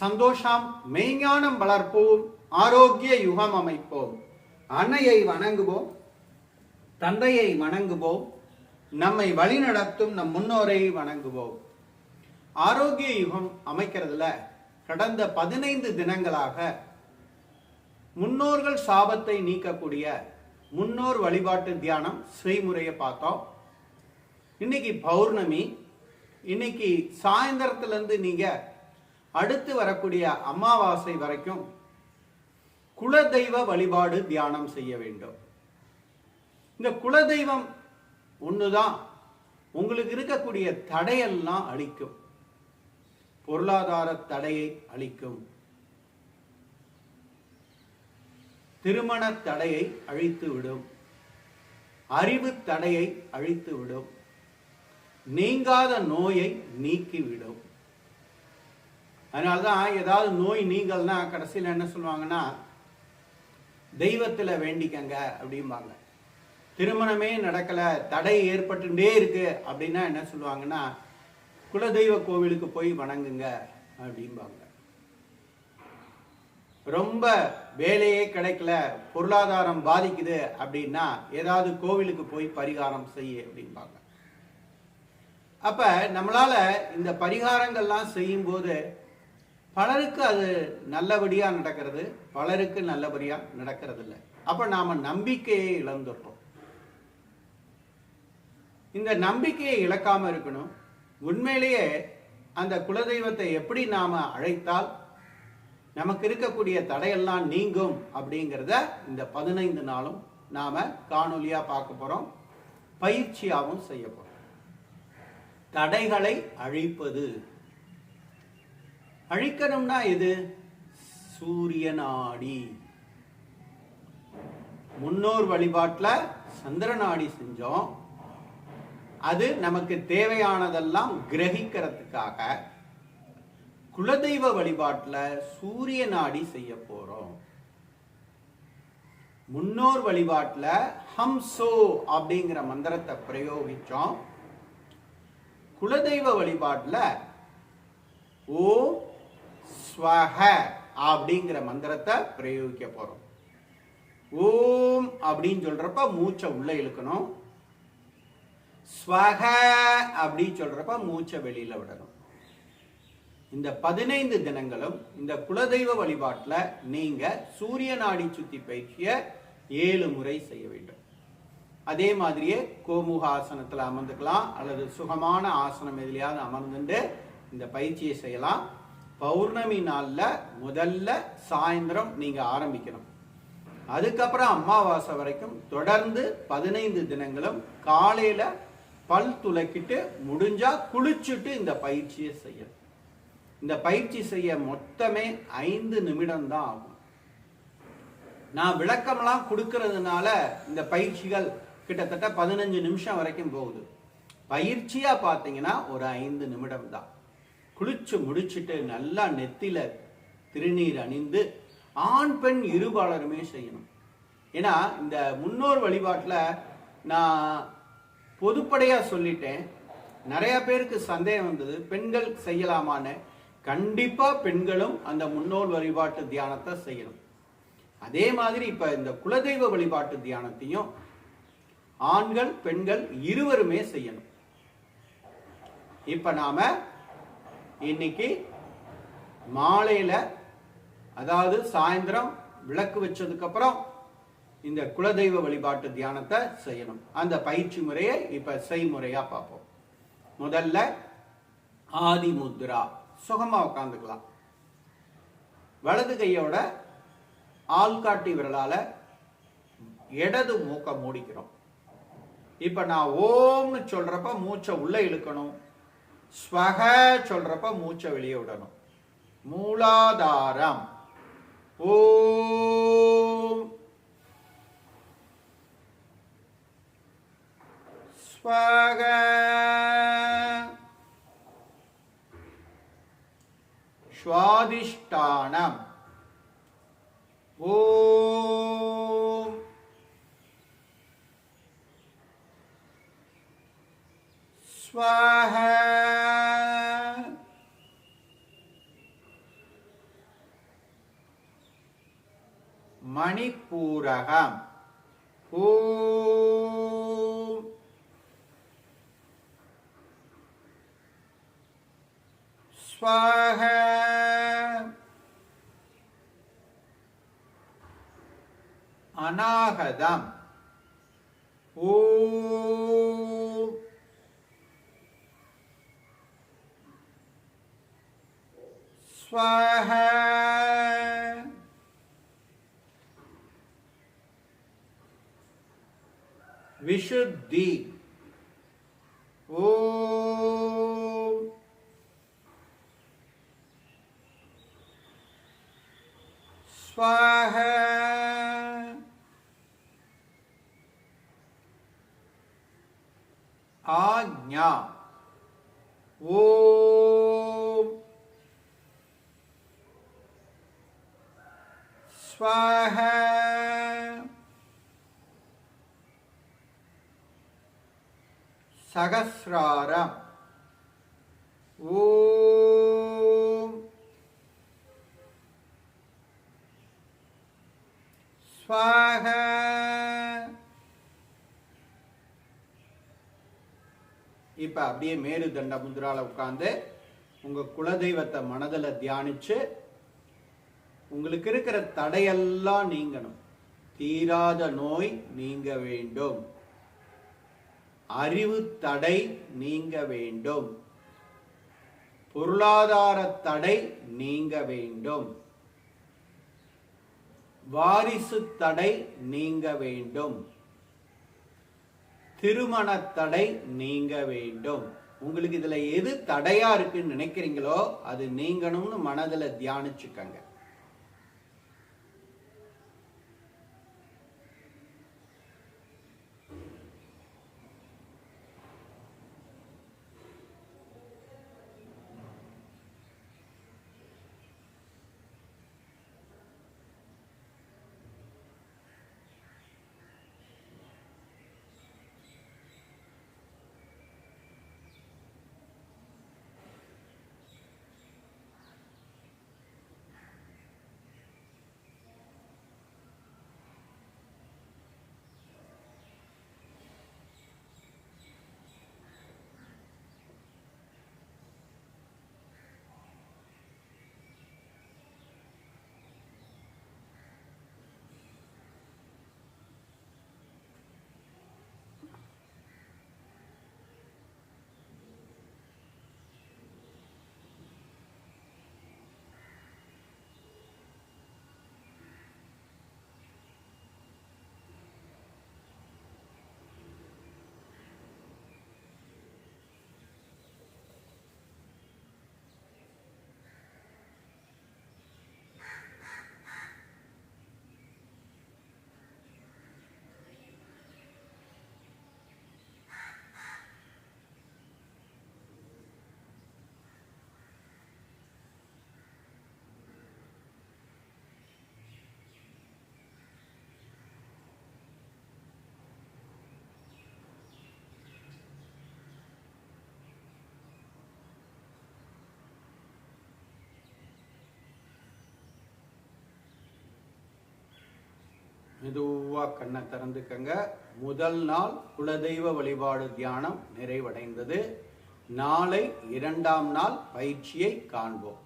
சந்தோஷம் மெய்ஞானம் வளர்ப்போம் ஆரோக்கிய யுகம் அமைப்போம். அன்னையை வணங்குவோம் தந்தையை வணங்குவோம் நம்மை வழிநடத்தும் நம் முன்னோரை வணங்குவோம். ஆரோக்கிய யுகம் அமைக்கிறதுல கடந்த பதினைந்து தினங்களாக முன்னோர்கள் சாபத்தை நீக்கக்கூடிய முன்னோர் வழிபாட்டு தியானம் செய்முறையை பார்த்தோம். இன்னைக்கு பௌர்ணமி இன்னைக்கு சாயந்தரத்துலேருந்து நீங்கள் அடுத்து வரக்கூடிய அமாவாசை வரைக்கும் குலதெய்வ வழிபாடு தியானம் செய்ய வேண்டும். இந்த குலதெய்வம் ஒண்ணுதான். உங்களுக்கு இருக்கக்கூடிய தடையெல்லாம் அழிக்கும். பொருளாதார தடையை அழிக்கும். திருமண தடையை அழித்து விடும். அறிவு தடையை அழித்து விடும். நீங்காத நோயை நீக்கிவிடும். அதனால்தான் ஏதாவது நோய் நீங்கள்னா கடைசியில் என்ன சொல்லுவாங்கன்னா தெய்வத்தில் வேண்டிக்கங்க அப்படிம்பாங்க. திருமணமே நடக்கலை தடை ஏற்பட்டுட்டே இருக்கு அப்படின்னா என்ன சொல்லுவாங்கன்னா குலதெய்வ கோவிலுக்கு போய் வணங்குங்க அப்படிம்பாங்க. ரொம்ப வேலையே கிடைக்கல பொருளாதாரம் பாதிக்குது அப்படின்னா ஏதாவது கோவிலுக்கு போய் பரிகாரம் செய்ய அப்படிம்பாங்க. அப்ப நம்மளால இந்த பரிகாரங்கள்லாம் செய்யும்போது பலருக்கு அது நல்லபடியாக நடக்கிறது பலருக்கு நல்லபடியாக நடக்கிறது இல்லை அப்போ நாம் நம்பிக்கையை இழந்துடுறோம். இந்த நம்பிக்கையை இழக்காமல் இருக்கணும். உண்மையிலேயே அந்த குலதெய்வத்தை எப்படி நாம் அழைத்தால் நமக்கு இருக்கக்கூடிய தடையெல்லாம் நீங்கும் அப்படிங்கிறத இந்த பதினைந்து நாளும் நாம் காணொலியாக பார்க்க போகிறோம் பயிற்சியாகவும் செய்ய போகிறோம் தடைகளை அழிப்பது. அழிக்கணும்னா எது? சூரியனாடி. முன்னோர் வழிபாட்டில் சந்திரனாடி செஞ்சோம். அது நமக்கு தேவையானதெல்லாம் கிரகிக்கிறதுக்காக குலதெய்வ வழிபாட்டில் சூரிய நாடி செய்ய போறோம். முன்னோர் வழிபாட்டில் ஹம்சோ அப்படிங்கிற மந்திரத்தை பிரயோகிச்சோம். குலதெய்வ வழிபாட்டில் ஓ ஸ்வஹ அப்படிங்கிற மந்திரத்தை பிரயோகிக்க போறோம். ஓம் அப்படின்னு சொல்றப்ப மூச்சை உள்ள இழுக்கணும். ஸ்வஹ அப்படின்னு சொல்றப்ப மூச்சை வெளியில விடணும். இந்த பதினைந்து தினங்களும் இந்த குலதெய்வ வழிபாட்டில் நீங்க சூரிய நாடி சுத்தி பயிற்சிய ஏழு முறை செய்ய வேண்டும். அதே மாதிரியே கோமுக ஆசனத்தில் அமர்ந்துக்கலாம் அல்லது சுகமான ஆசனம் எதுலையாவது அமர்ந்துட்டு இந்த பயிற்சியை செய்யலாம். பௌர்ணமி நாளில் முதல்ல சாயந்தரம் நீங்கள் ஆரம்பிக்கணும். அதுக்கப்புறம் அமாவாசை வரைக்கும் தொடர்ந்து பதினைந்து தினங்களும் காலையில் பல் துளக்கிட்டு முடிஞ்சால் குளிச்சுட்டு இந்த பயிற்சியை செய்யணும். இந்த பயிற்சி செய்ய மொத்தமே ஐந்து நிமிடம் தான் ஆகும். நான் விளக்கம்லாம் கொடுக்கறதுனால இந்த பயிற்சிகள் கிட்டத்தட்ட பதினஞ்சு நிமிஷம் வரைக்கும் போகுது. பயிற்சியாக பார்த்தீங்கன்னா ஒரு ஐந்து நிமிடம் தான் குளிச்சு முடிச்சுட்டு நல்லா நெத்தில திருநீர் அணிந்து ஆண் பெண் இருபாலருமே செய்யணும். ஏன்னா இந்த முன்னோர் வழிபாட்டில் நான் பொதுப்படையாக சொல்லிட்டேன். நிறைய பேருக்கு சந்தேகம் வந்தது பெண்கள் செய்யலாமான்னு. கண்டிப்பாக பெண்களும் அந்த முன்னோர் வழிபாட்டு தியானத்தை செய்யணும். அதே மாதிரி இப்போ இந்த குலதெய்வ வழிபாட்டு தியானத்தையும் ஆண்கள் பெண்கள் இருவருமே செய்யணும். இப்போ நாம இன்னைக்கு மாலையில அதாவது சாயந்தரம் விளக்கு வச்சதுக்கு அப்புறம் இந்த குலதெய்வ வழிபாட்டு தியானத்தை செய்யணும். அந்த பயிற்சி முறையை இப்ப செய்முறையா பார்ப்போம். முதல்ல ஆதி முத்ரா. சுகமா உட்காந்துக்கலாம் வலது கையோட ஆள்காட்டி விரலால இடது மூக்க மூடிக்கிறோம். இப்ப நான் ஓம்னு சொல்றப்ப மூச்சை உள்ள இழுக்கணும். ஸ்வக சொல்றப்ப மூச்சை வெளியே விடணும். மூலாதாரம். ஓம். ஸ்வக ஸ்வாதிஷ்டானம். ஓம். ஸ்வஹ. மணிப்பூரகம் ஓம் ஸ்வாஹ. அநாகதம். ஓம் ஸ்வாஹ. விஷுத்தி ஓம் ஸ்வாஹ ஆக்ஞா ஓம் ஸ்வாஹ சகசிராரம். ஓம். ஸ்வாக இப்ப அப்படியே மேரு தண்ட முத்ரால உட்கார்ந்து உங்க குலதெய்வத்தை மனதில் தியானிச்சு உங்களுக்கு இருக்கிற தடையெல்லாம் நீங்கணும். தீராத நோய் நீங்க வேண்டும். அறிவு தடை நீங்க வேண்டும். பொருளாதார தடை நீங்க வேண்டும். வாரிசு தடை நீங்க வேண்டும். திருமண தடை நீங்க வேண்டும். உங்களுக்கு இதுல எது தடையா இருக்குன்னு நினைக்கிறீங்களோ அது நீங்கணும்னு மனதில் தியானிச்சுக்கங்க. மெதுவாக கண்ணை திறந்துக்கங்க. முதல் நாள் குலதெய்வ வழிபாடு தியானம் நிறைவடைந்தது. நாளை இரண்டாம் நாள் பயிற்சியை காண்போம்.